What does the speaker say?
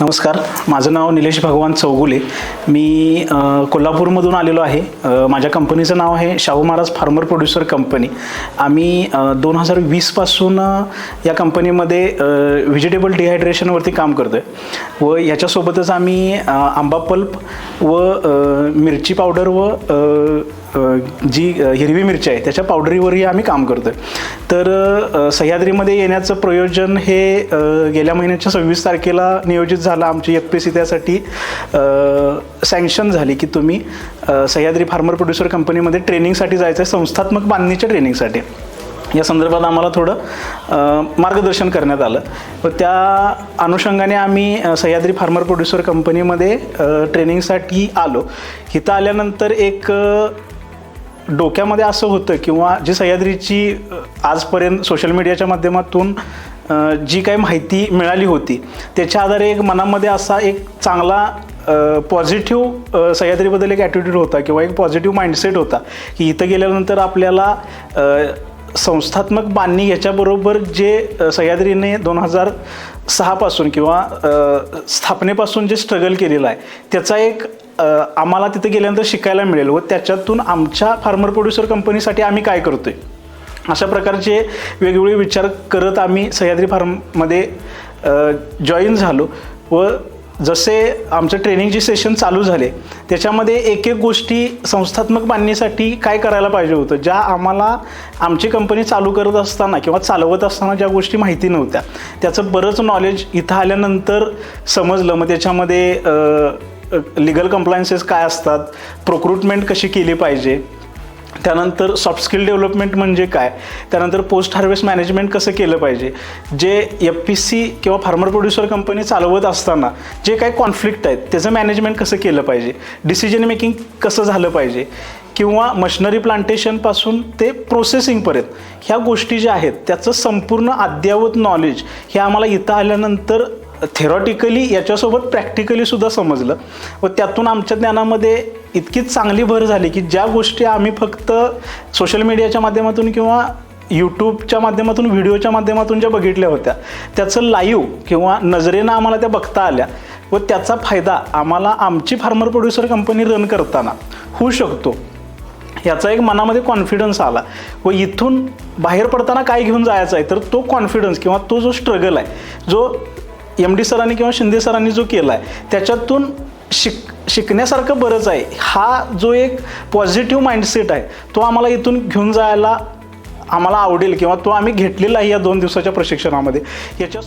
नमस्कार. माझं नाव निलेश भगवान चौगुले. मी कोल्हापूरमधून आलेलो आहे. माझ्या कंपनीचं नाव आहे Shahu Maharaj farmer producer company. आम्ही दोन हजार वीसपासून या कंपनीमध्ये व्हेजिटेबल डिहायड्रेशनवरती काम करतो आहे व याच्यासोबतच आम्ही आंबा पल्प व मिरची पावडर व जी हिरवी मिरची आहे त्याच्या पावडरीवरही आम्ही काम करतो आहे तर सह्याद्रीमध्ये येण्याचं प्रयोजन हे गेल्या महिन्याच्या सव्वीस तारखेला नियोजित झालं आमची एफ पी सी त्यासाठी सँक्शन झाली की तुम्ही सह्याद्री फार्मर प्रोड्युसर कंपनीमध्ये ट्रेनिंगसाठी जायचं आहे संस्थात्मक बांधणीच्या ट्रेनिंगसाठी या संदर्भात आम्हाला थोडं मार्गदर्शन करण्यात आलं. व त्या अनुषंगाने आम्ही सह्याद्री फार्मर प्रोड्युसर कंपनीमध्ये ट्रेनिंगसाठी आलो. इथं आल्यानंतर एक डोक्यामध्ये असं होतं किंवा जी सह्याद्रीची आजपर्यंत सोशल मीडियाच्या माध्यमातून जी काही माहिती मिळाली होती त्याच्या आधारे एक मनामध्ये असा एक चांगला पॉझिटिव्ह सह्याद्रीबद्दल एक ॲटिट्यूड होता किंवा एक पॉझिटिव्ह माइंडसेट होता की इथं गेल्यानंतर आपल्याला संस्थात्मक बांधणी याच्याबरोबर जे सह्याद्रीने दोन हजार सहापासून किंवा स्थापनेपासून जे स्ट्रगल केलेलं आहे त्याचा एक आम्हाला तिथे गेल्यानंतर शिकायला मिळेल व त्याच्यातून आमच्या फार्मर प्रोड्युसर कंपनीसाठी आम्ही काय करतो आहे अशा प्रकारचे वेगवेगळे विचार करत आम्ही सह्याद्री फार्ममध्ये जॉईन झालो व जसे आमचं ट्रेनिंगचे सेशन चालू झाले त्याच्यामध्ये एक एक गोष्टी संस्थात्मक बांधणीसाठी काय करायला पाहिजे होतं ज्या आम्हाला आमची कंपनी चालू करत असताना किंवा चालवत असताना ज्या गोष्टी माहिती नव्हत्या त्याचं बरंच नॉलेज इथं आल्यानंतर समजलं. मग त्याच्यामध्ये लिगल कम्प्लायन्सेस काय असतात प्रोक्रुटमेंट कशी केली पाहिजे त्यानंतर सॉफ्ट स्किल डेव्हलपमेंट म्हणजे काय त्यानंतर पोस्ट हार्वेस्ट मॅनेजमेंट कसं केलं पाहिजे जे एफ पी सी किंवा फार्मर प्रोड्युसर कंपनी चालवत असताना जे काही कॉन्फ्लिक्ट आहेत त्याचं मॅनेजमेंट कसं केलं पाहिजे डिसिजन मेकिंग कसं झालं पाहिजे किंवा मशिनरी प्लांटेशनपासून ते प्रोसेसिंगपर्यंत ह्या गोष्टी ज्या आहेत त्याचं संपूर्ण अद्ययावत नॉलेज हे आम्हाला इथं आल्यानंतर थेरॉटिकली याच्यासोबत प्रॅक्टिकली सुद्धा समजलं. व त्यातून आमच्या ज्ञानामध्ये इतकी चांगली भर झाली की ज्या गोष्टी आम्ही फक्त सोशल मीडियाच्या माध्यमातून किंवा यूट्यूबच्या माध्यमातून व्हिडिओच्या माध्यमातून ज्या बघितल्या होत्या त्याचं लाईव्ह किंवा नजरेनं आम्हाला त्या बघता आल्या. व त्याचा फायदा आम्हाला आमची फार्मर प्रोड्युसर कंपनी रन करताना होऊ शकतो. याचा एक मनामध्ये कॉन्फिडन्स आला. व इथून बाहेर पडताना काय घेऊन जायचं आहे तर तो कॉन्फिडन्स किंवा तो जो स्ट्रगल आहे जो एम डी सरांनी किंवा शिंदे सरांनी जो केला आहे त्याच्यातून शिक शिकण्यासारखं बरंच आहे. हा जो एक पॉझिटिव्ह माइंडसेट आहे तो आम्हाला इथून घेऊन जायला आम्हाला आवडेल किंवा तो आम्ही घेतलेला आहे या दोन दिवसाच्या प्रशिक्षणामध्ये. याच्या